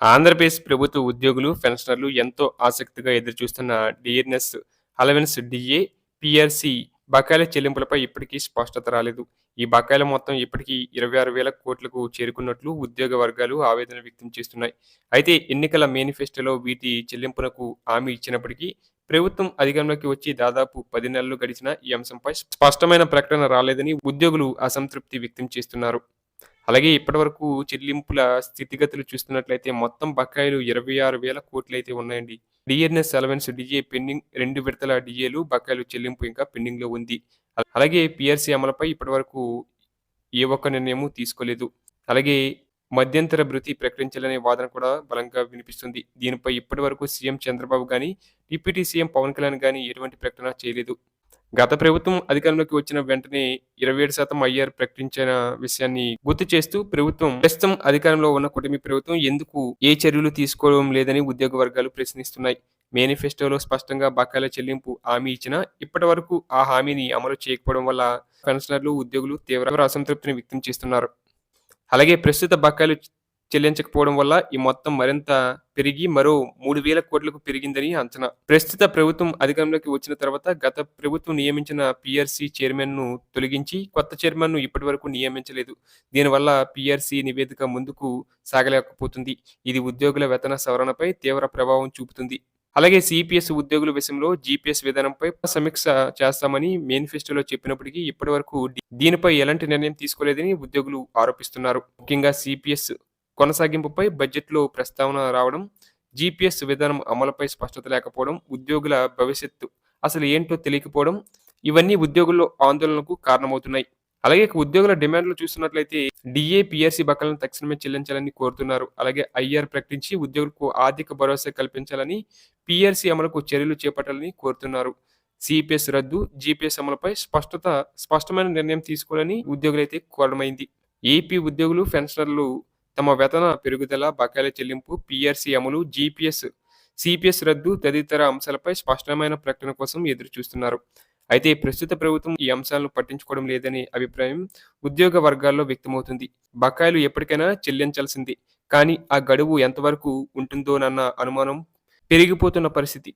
ఆంధ్రప్రదేశ్ ప్రభుత్వ ఉద్యోగులు, పెన్షనర్లు ఎంతో ఆసక్తిగా ఎదురుచూస్తున్న డిఎన్ఎస్ అలవెన్స్ డిఏ, పిఆర్‌సి బకాయిల చెల్లింపులపై ఇప్పటికీ స్పష్టత రాలేదు. ఈ బకాయిల మొత్తం ఇప్పటికీ ఇరవై ఆరు వేల కోట్లకు చేరుకున్నట్లు ఉద్యోగ వర్గాలు ఆవేదన వ్యక్తం చేస్తున్నాయి. అయితే ఎన్నికల మేనిఫెస్టోలో వీటి చెల్లింపునకు హామీ ఇచ్చినప్పటికీ ప్రభుత్వం అధికారంలోకి వచ్చి దాదాపు పది నెలలు గడిచిన ఈ అంశంపై స్పష్టమైన ప్రకటన రాలేదని ఉద్యోగులు అసంతృప్తి వ్యక్తం చేస్తున్నారు. అలాగే ఇప్పటివరకు చెల్లింపుల స్థితిగతులు చూస్తున్నట్లయితే మొత్తం బకాయిలు ఇరవై ఆరు వేల కోట్లు అయితే ఉన్నాయండి. డిఎన్ఎస్ అలవెన్స్ డిఏ పెండింగ్ రెండు విడతల డిఏలు బకాయిలు చెల్లింపు ఇంకా పెండింగ్‌లో ఉంది. అలాగే పిఆర్సీ అమలుపై ఇప్పటివరకు ఏ ఒక్క నిర్ణయము తీసుకోలేదు. అలాగే మధ్యంతర భృతి ప్రకటించాలనే వాదన కూడా బలంగా వినిపిస్తుంది. దీనిపై ఇప్పటివరకు సీఎం చంద్రబాబు కానీ డిప్యూటీ సీఎం పవన్ కళ్యాణ్ కానీ ఎటువంటి ప్రకటన చేయలేదు. గత ప్రభుత్వం అధికారంలోకి వచ్చిన వెంటనే ఇరవై ఏడు శాతం ఐఆర్ ప్రకటించిన విషయాన్ని గుర్తు చేస్తూ ప్రభుత్వం ప్రస్తుతం అధికారంలో ఉన్న కూటమి ప్రభుత్వం ఎందుకు ఏ చర్యలు తీసుకోవడం లేదని ఉద్యోగ వర్గాలు ప్రశ్నిస్తున్నాయి. మేనిఫెస్టోలో స్పష్టంగా బకాయిల చెల్లింపు హామీ ఇచ్చినా ఇప్పటివరకు ఆ హామీని అమలు చేయకపోవడం వల్ల పెన్షనర్లు, ఉద్యోగులు తీవ్ర అసంతృప్తిని వ్యక్తం చేస్తున్నారు. అలాగే ప్రస్తుత బకాయిలు చెల్లించకపోవడం వల్ల ఈ మొత్తం మరింత పెరిగి మరో మూడు వేల కోట్లకు పెరిగిందని అంచనా. ప్రస్తుత ప్రభుత్వం అధికారంలోకి వచ్చిన తర్వాత గత ప్రభుత్వం నియమించిన పీఆర్సీ చైర్మన్‌ను తొలగించి కొత్త చైర్మన్‌ను ఇప్పటివరకు నియమించలేదు. దీనివల్ల పిఆర్సీ నివేదిక ముందుకు సాగలేకపోతుంది. ఇది ఉద్యోగుల వేతన సవరణపై తీవ్ర ప్రభావం చూపుతుంది. అలాగే సిపిఎస్ ఉద్యోగుల విషయంలో జీపీఎస్ విధానంపై సమీక్ష చేస్తామని మేనిఫెస్టోలో చెప్పినప్పటికీ ఇప్పటివరకు దీనిపై ఎలాంటి నిర్ణయం తీసుకోలేదని ఉద్యోగులు ఆరోపిస్తున్నారు. ముఖ్యంగా సిపిఎస్ కొనసాగింపుపై బడ్జెట్‌లో ప్రస్తావన రావడం, జీపీఎస్ విధానం అమలుపై స్పష్టత లేకపోవడం, ఉద్యోగుల భవిష్యత్తు అసలు ఏంటో తెలియకపోవడం ఇవన్నీ ఉద్యోగుల్లో ఆందోళనకు కారణమవుతున్నాయి. అలాగే ఉద్యోగుల డిమాండ్లు చూస్తున్నట్లయితే డిఏ, పిఆర్సీ బకాలను తక్షణమే చెల్లించాలని కోరుతున్నారు. అలాగే ఐఆర్ ప్రకటించి ఉద్యోగులకు ఆర్థిక భరోసా కల్పించాలని, పిఆర్సీ అమలుకు చర్యలు చేపట్టాలని కోరుతున్నారు. సిపిఎస్ రద్దు, జీపీఎస్ అమలుపై స్పష్టత స్పష్టమైన నిర్ణయం తీసుకోవాలని ఉద్యోగులైతే కోరడమైంది. ఏపీ ఉద్యోగులు, పెన్షనర్లు తమ వేతన పెరుగుదల, బకాయిల చెల్లింపు, పిఆర్సీ అమలు, జీపీఎస్, సిపిఎస్ రద్దు తదితర అంశాలపై స్పష్టమైన ప్రకటన కోసం ఎదురుచూస్తున్నారు. అయితే ప్రస్తుత ప్రభుత్వం ఈ అంశాలను పట్టించుకోవడం లేదనే అభిప్రాయం ఉద్యోగ వర్గాల్లో వ్యక్తమవుతుంది. బకాయిలు ఎప్పటికైనా చెల్లించాల్సిందే. కానీ ఆ గడువు ఎంతవరకు ఉంటుందోనన్న అనుమానం పెరిగిపోతున్న పరిస్థితి.